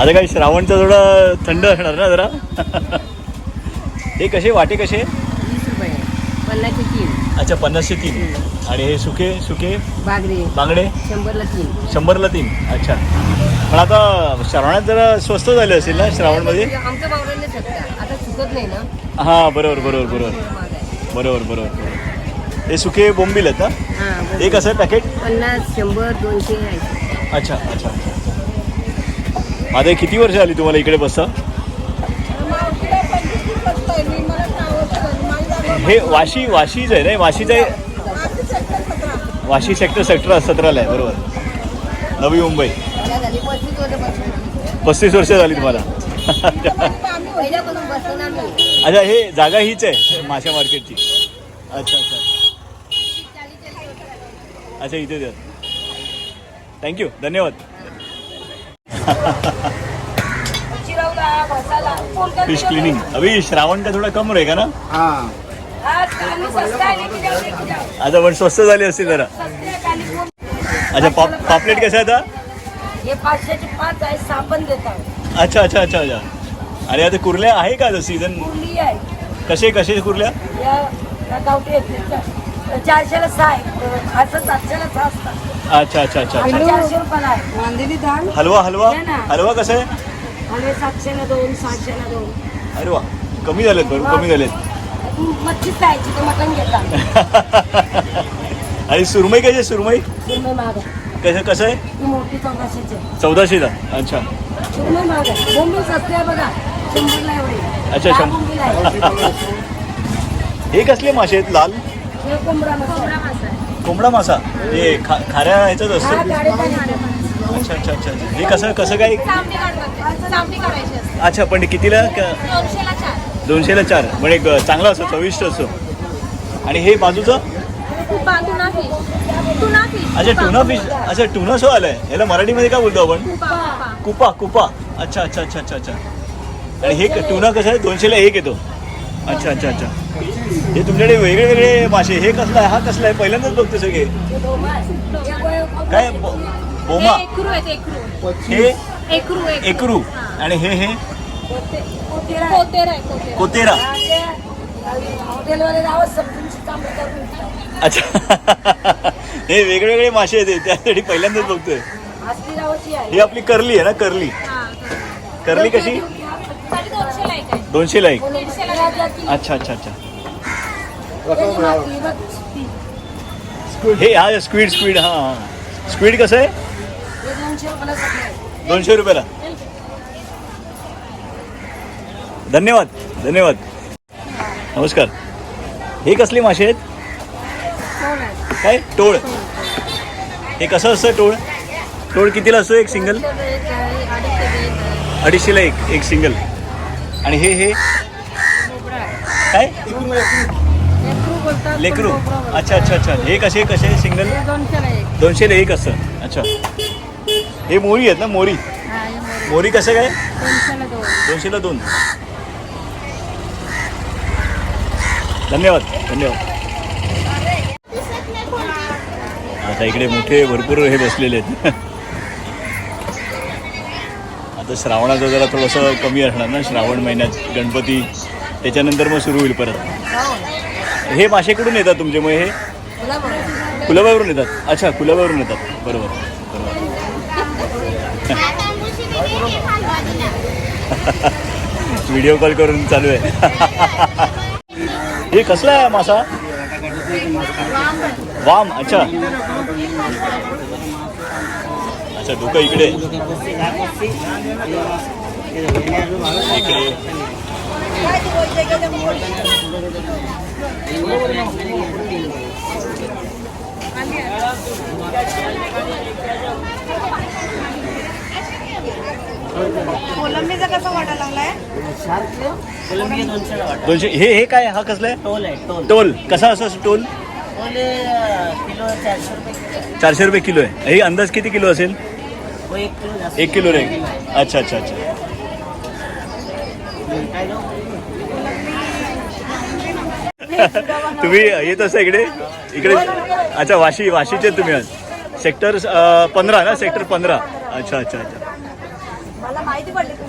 आता काय श्रावणचं थोडं थंड असणार ना जरा? हे कसे वाटे कसे? तीन. अच्छा पन्नासशे तीन. आणि हे सुके सुके? बागडे. बांगडे? शंभरला तीन. शंभरला तीन. अच्छा. पण आता श्रावणात जरा स्वस्त झाले असेल ना श्रावणमध्ये? आता नाही ना? हां बरोबर बरोबर बरोबर. बरोबर बरोबर हे सुके बोंबील आहेत ना? हा. हे कसं आहे पॅकेट पन्नास शंभर दोनशे अच्छा अच्छा. आता किती वर्ष आली तुम्हाला इकडे बसता? हे वाशी वाशीच आहे नाही? वाशीच आहे वाशी सेक्टर सेक्टर सतराला आहे बरोबर. नवी मुंबई. पस्तीस वर्ष झाली तुम्हाला. अच्छा हे जागा हीच आहे माशा मार्केटची. अच्छा अच्छा. अच्छा इथे द्या. थँक्यू धन्यवाद. फिश क्लीनिंग अभी श्रावण का थोडा कम रहेगा ना? आता पण स्वस्त झाली असतील जरा. अच्छा पाप पापलेट कसं आहे आता पाचशेचे पाच आहे साबण देतात. अच्छा अच्छा अच्छा अच्छा. आणि आता कुर्ल्या आहे का सीझन कुर्ली आहे. कसे कसे कुर्ल्या? गावठी. चारशेला सहा आहे. असं सातशेला सहा असतात. अच्छा अच्छा अच्छा अच्छा. चारशे रुपयाला आहे. वांदेली डाळ हलवा हलवा? ना. हलवा कसं आहे? हलवे सातशेला दोन सातशेला दोन. अरे वा. कमी झालेत भरपूर कमी झालेत. मच्छीच खायची ते मटण घेतात. आणि सुरमई कशी आहे सुरमई? सुरमई महाग आहे. कसं कसं आहे? ती मोठी चौदाशेची आहे. चौदाशेचा अच्छा. सुरमई महाग आहे. बोंबील सस्ते आहे बघा. शंभरला एवढी. अच्छा, दहा शंभर. बोंबील आहे. हे कसले मासे आहेत? लाल? कोंबडा मासा हे खा खाऱ्या ह्याच्यात हा असतो. अच्छा अच्छा अच्छा अच्छा. हे कसं कसं काय? अच्छा पण कितीला दोनशेला चार. म्हणजे एक चांगला असतो चविष्ट असतो. आणि हे बाजूचं? कुपा टुना फिश टुना फिश अच्छा टुना फिश अच्छा टुना शो आलाय. याला मराठीमध्ये काय बोलतो आपण? कुपा कुपा. अच्छा अच्छा अच्छा अच्छा अच्छा. आणि हे टुना कसं आहे? दोनशेला एक येतो. अच्छा अच्छा अच्छा. हे तुमच्याकडे वेगळे वेगळे मासे हे कसलं आहे? हा कसला आहे? पहिल्यांदाच बघतो सगळे. काय बो- बोमा? हे एकरू आहेत एकरू. हे एकरू. एकरू आणि हे हे? कोते- कोतेरा. आहे. कोतेर आहे कोतेर कोतेरा ते हॉटेलवाले नाव समजून काम करून अच्छा. हे वेगळे वेगळे मासे आहेत. हे, त्यासाठी पहिल्यांदाच बघतोय. असली नावाची आहे. ही आपली करली आहे ना करली? हा करली कशी? दोनशेला एक. अच्छा अच्छा अच्छा. हे हा स्क्वीड स्क्वीड हा. हा स्क्वीड कसं आहे. दोनशे रुपयाला. धन्यवाद धन्यवाद. नमस्कार. हे कसले मासे आहेत? कोण आहे? काय? टोळ हे कसं असतं टोळ टोळ कितीला असतो एक सिंगल. अडीचशेला एक एक सिंगल आणि हे हे? काय? लेकरू. अच्छा अच्छा अच्छा. हे कसे कसे? सिंगल? हे दोनशेला एक दोनशेला असतं अच्छा. हे मोरी आहेत ना मोरी? मोरी कसं काय? दोनशेला दोन दोनशेला दोन. धन्यवाद धन्यवाद. आता इकडे मोठे भरपूर हे बसलेले आहेत. तर श्रावणाचं जरा थोडंसं कमी असणार ना श्रावण महिन्यात गणपती त्याच्यानंतर मग सुरू होईल परत. हे माशेकडून येतात तुमचे मग हे? कुलाबावरून येतात. अच्छा कुलाब्यावरून येतात. बरोबर. बरोबर. व्हिडिओ कॉल करून चालू आहे. हे कसला आहे मासा? वाम अच्छा. अच्छा डोकं इकडे. इकडे कोलंबीचा कसा वाटा लागलाय? दोनशे हे हे काय? हा कसला आहे टोल आहे टोल. टोल. कसा असं टोल? टोल किलो चारशे रुपये चारशे रुपये किलो आहे. हे अंदाज किती किलो असेल? एक किलो जास्त एक किलो रे अच्छा अच्छा अच्छा? तुम्ही येत असता इकडे? इकडे अच्छा वाशी वाशीचे तुम्ही आज. सेक्टर पंधरा ना? सेक्टर पंधरा. अच्छा अच्छा अच्छा.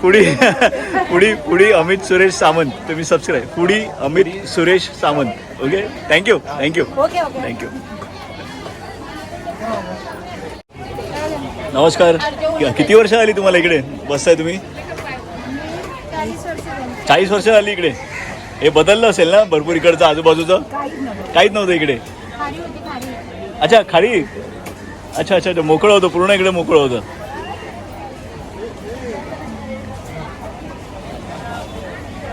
पुढी पुढी पुढी अमित सुरेश सामंत तुम्ही subscribe पुढी Amit Suresh Samant okay thank you thank you okay okay thank you नमस्कार. किती वर्ष आली तुम्हाला इकडे? बसताय तुम्ही? चाळीस वर्ष आली इकडे. हे बदललं असेल ना भरपूर इकडचं आजूबाजूचं? काहीच नव्हतं इकडे. अच्छा खाली अच्छा अच्छा अच्छा मोकळं होतं पूर्ण इकडे मोकळं होतं.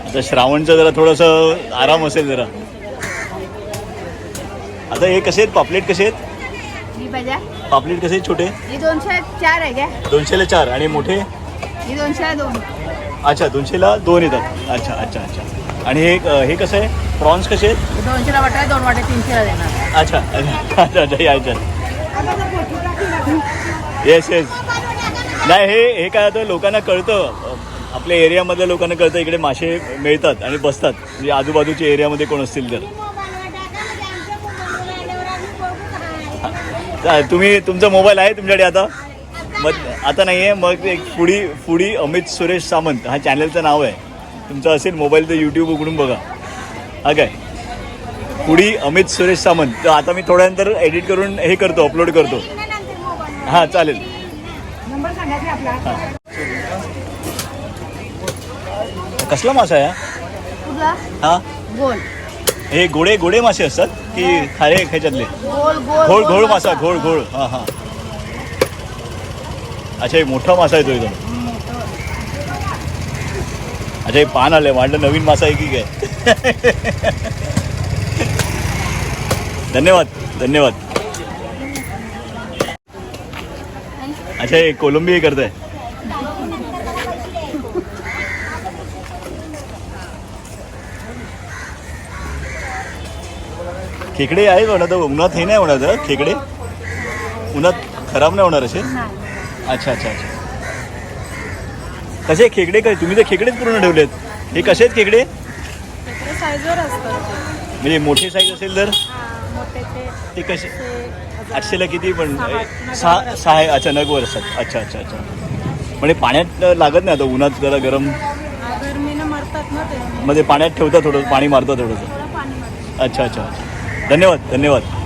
आता श्रावणचं जरा थोडंसं आराम असेल जरा. आता हे कसे आहेत? पापलेट कसे आहेत? ही बजा। पापलेट कसे छोटे? ही दोनशे चार आहे काय? दोनशेला चार आणि मोठे? ही दोनशे दोन। अच्छा दोनशेला दोन येतात. अच्छा अच्छा अच्छा. आणि हे हे कसं आहे? प्रॉन्स कसे आहेत? दोनशेला वाटा दोन वाटे तीनशेला देणार. अच्छा अच्छा अच्छा अच्छा येस येस नाही हे हे काय होतं लोकांना कळतं. अ, आपल्या एरियामधल्या लोकांना कळतं इकडे मासे मिळतात आणि बसतात. म्हणजे आजूबाजूच्या एरियामध्ये कोण असतील तर. हा, तुम्ही तुमचा मोबाईल आहे तुमच्याकडे आता? मग आता नाही आहे मग एक फुडी फुडी अमित सुरेश सामंत हा चॅनलचं नाव आहे. तुमचं असेल मोबाईल तर यूट्यूब उघडून बघा. हा काय? पुढी अमित सुरेश सामंत. तर आता मी थोड्यानंतर एडिट करून हे करतो अपलोड करतो. हां चालेल. हां. कसला मासा आहे हा? कुठला हा हे गोडे गोडे मासे असतात की खारे ह्याच्यातले. घोळ घोळ मासा. घोळ घोळ. हां हां. अच्छा हे मोठा मासा आहे तो एकदम. अच्छा हे पान आलंय. वाटलं नवीन मासा आहे की काय? धन्यवाद धन्यवाद. अच्छा हे कोलंबी हे करताय. खेकडे आहे म्हणत उन्हात हे नाही होणार खेकडे. उन्हात खराब नाही होणार असे? अच्छा अच्छा अच्छा. कसे खेकडे काय? तुम्ही तर खेकडेच पूर्ण ठेवलेत. हे कसे आहेत खेकडे? म्हणजे मोठे साईज असेल तर? ते. कसे? आठशेला किती पण सहा सहा आहे अच्छा नगवर असतात. अच्छा अच्छा अच्छा. म्हणजे पाण्यात लागत नाही आता? उन्हात जरा गरम? मध्ये पाण्यात ठेवता थोडं पाणी मारता थोडंसं? अच्छा अच्छा अच्छा. धन्यवाद धन्यवाद.